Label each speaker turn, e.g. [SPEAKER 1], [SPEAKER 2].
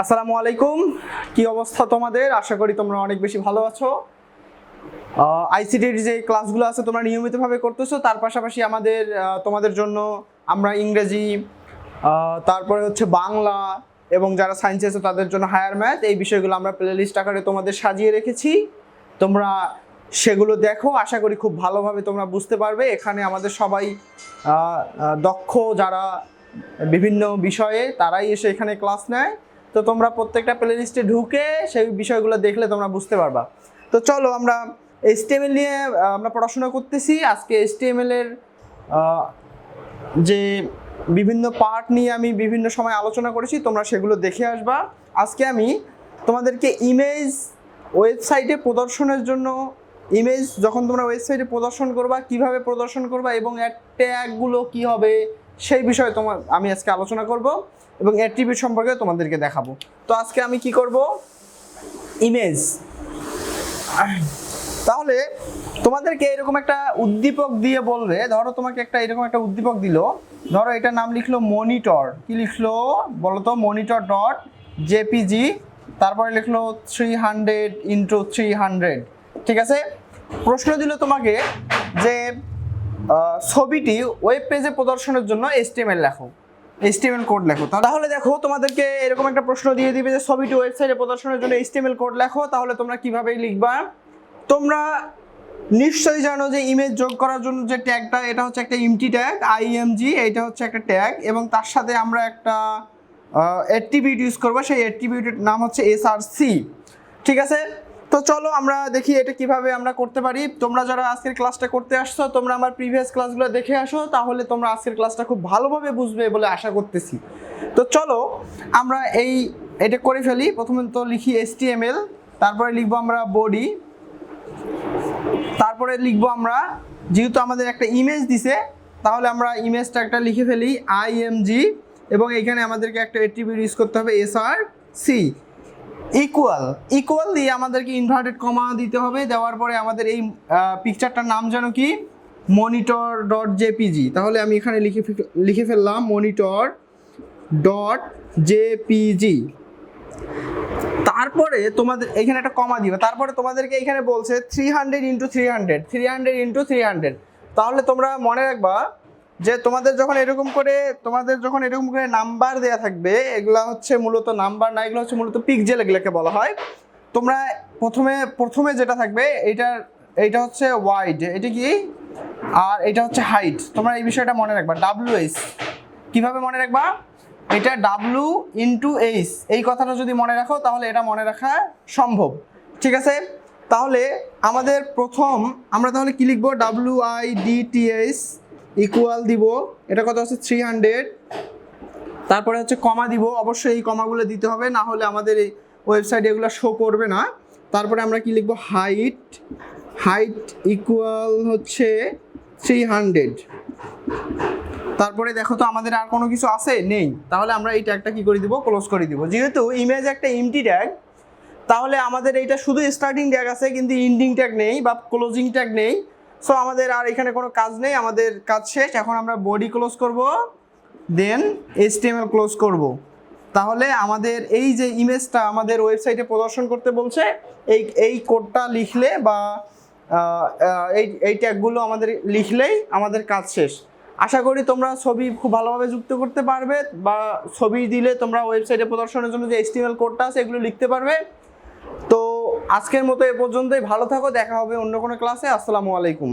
[SPEAKER 1] আসসালামু আলাইকুম। কি অবস্থা তোমাদের? আশা করি তোমরা অনেক বেশি ভালো আছো। আইসিটির যে ক্লাসগুলো আছে তোমরা নিয়মিতভাবে করতেছো, তার পাশাপাশি আমাদের তোমাদের জন্য আমরা ইংরেজি তারপরে হচ্ছে বাংলা এবং যারা সায়েন্সে আছে তাদের জন্য হায়ার ম্যাথ এই বিষয়গুলো আমরা প্লে লিস্ট আকারে তোমাদের সাজিয়ে রেখেছি। তোমরা সেগুলো দেখো, আশা করি খুব ভালোভাবে তোমরা বুঝতে পারবে। এখানে আমাদের সবাই দক্ষ যারা বিভিন্ন বিষয়ে, তারাই এসে এখানে ক্লাস নেয়। তো তোমরা প্রত্যেকটা প্লে লিস্টে ঢুকে সেই বিষয়গুলো দেখলে তোমরা বুঝতে পারবা। তো চলো আমরা এইচটিএমএল নিয়ে আমরা পড়াশোনা করতেছি। আজকে এইচটিএমএল এর যে বিভিন্ন পার্ট নিয়ে আমি বিভিন্ন সময় আলোচনা করেছি, তোমরা সেগুলো দেখে আসবা। আজকে আমি তোমাদেরকে ইমেজ ওয়েবসাইটে প্রদর্শনের জন্য ইমেজ যখন তোমরা ওয়েবসাইটে প্রদর্শন করবা, কীভাবে প্রদর্শন করবা এবং এর ট্যাগগুলো কি হবে সেই বিষয়ে তোমার আমি আজকে আলোচনা করব এবং অ্যাট্রিবিউট সম্পর্কে তোমাদেরকে দেখাবো। তো আজকে আমি কি করব? ইমেজ তাহলে তোমাদেরকে এরকম একটা উদ্দীপক দিয়ে বলবে, ধরো তোমাকে একটা এরকম একটা উদ্দীপক দিল, ধরো এটার নাম লিখলো মনিটর কি লিখলো? বলো তো মনিটর ডট জেপিজি তারপরে লিখলো three hundred into three hundred ঠিক আছে? প্রশ্ন দিল তোমাকে যে ছবিটি ওয়েব পেজে প্রদর্শনের জন্য এসটিএমএল লেখো। এইচটিএমএল কোড লেখো। তাহলে দেখো, তোমাদেরকে এরকম একটা প্রশ্ন দিয়ে দিবে যে ছবিটি ওয়েবসাইটে প্রদর্শনের জন্য এইচটিএমএল কোড লেখো, তাহলে তোমরা কীভাবে লিখবা? তোমরা নিশ্চয়ই জানো যে ইমেজ যোগ করার জন্য যে ট্যাগটা এটা হচ্ছে একটা ইমটি ট্যাগ আইএমজি এটা হচ্ছে একটা ট্যাগ এবং তার সাথে আমরা একটা অ্যাট্রিবিউট ইউজ করব। সেই অ্যাট্রিবিউটের নাম হচ্ছে এসআরসি ঠিক আছে? তো চলো আমরা দেখি এটা কীভাবে আমরা করতে পারি। তোমরা যারা আজকের ক্লাসটা করতে আসছো, তোমরা আমার প্রিভিয়াস ক্লাসগুলো দেখে আসো, তাহলে তোমরা আজকের ক্লাসটা খুব ভালোভাবে বুঝবে বলে আশা করতেছি। তো চলো আমরা এই এটা করে ফেলি। প্রথমে তো লিখি এসটিএমএল তারপরে লিখব আমরা বডি তারপরে লিখব আমরা, যেহেতু আমাদের একটা ইমেজ দিছে, তাহলে আমরা ইমেজটা একটা লিখে ফেলি আইএমজি এবং এখানে আমাদেরকে একটা অ্যাট্রিবিউট ইউজ করতে হবে এসআর সি ইকুয়াল ইকুয়াল দিয়ে আমাদেরকে ইনভার্টেড কমা দিতে হবে। দেওয়ার পরে আমাদের এই পিকচারটার নাম যেন কি? মনিটর ডট জেপিজি তাহলে আমি এখানে লিখে লিখে ফেললাম মনিটর ডট জেপিজি তারপরে তোমাদের, এখানে একটা কমা দিবে। তারপরে তোমাদেরকে এখানে বলছে three hundred into three hundred three hundred into three hundred তাহলে তোমরা মনে রাখবা যে তোমাদের যখন এরকম করে, তোমাদের যখন এরকম করে নাম্বার দেয়া থাকবে, এগুলা হচ্ছে মূলত নাম্বার না, এগুলো হচ্ছে মূলত পিকজেল এগুলোকে বলা হয়। তোমরা প্রথমে প্রথমে যেটা থাকবে এইটার এইটা হচ্ছে ওয়াইড এটা কি? আর এটা হচ্ছে হাইট তোমরা এই বিষয়টা মনে রাখবা ডাব্লিউ এস কীভাবে মনে রাখবা? এটা ডাব্লু ইন্টু এইচ এই কথাটা যদি মনে রাখো, তাহলে এটা মনে রাখা সম্ভব। ঠিক আছে? তাহলে আমাদের প্রথম, আমরা তাহলে কি লিখব? W I D T S equal দিব, এটা কত হচ্ছে থ্রি হান্ড্রেড তারপরে হচ্ছে কমা দিব, অবশ্যই এই কমাগুলো দিতে হবে, না হলে আমাদের এই ওয়েবসাইটে এগুলো শো করবে না। তারপরে আমরা কি লিখব? হাইট হাইট ইকুয়াল হচ্ছে থ্রি হান্ড্রেড তারপরে দেখো তো আমাদের আর কোনো কিছু আছে? নেই। তাহলে আমরা এই ট্যাগটা কী করে দিব? ক্লোজ করে দিব। যেহেতু ইমেজ একটা ইমটি ট্যাগ তাহলে আমাদের এইটা শুধু স্টার্টিং ট্যাগ আছে, কিন্তু ইন্ডিং ট্যাগ নেই বা ক্লোজিং ট্যাগ নেই। সো আমাদের আর এখানে কোনো কাজ নেই, আমাদের কাজ শেষ। এখন আমরা বডি ক্লোজ করব দেন এইচটিএমএল ক্লোজ করব। তাহলে আমাদের এই যে ইমেজটা আমাদের ওয়েবসাইটে প্রদর্শন করতে বলছে, এই এই কোডটা লিখলে বা এই এই ট্যাগগুলো আমাদের লিখলেই আমাদের কাজ শেষ। আশা করি তোমরা ছবি খুব ভালোভাবে যুক্ত করতে পারবে বা ছবি দিলে তোমরা ওয়েবসাইটে প্রদর্শনের জন্য যে এইচটিএমএল কোডটা আছে, এগুলো লিখতে পারবে। তো আজকের মতো এ পর্যন্তই, ভালো থাকো, দেখা হবে অন্য কোনো ক্লাসে আসসালামু আলাইকুম।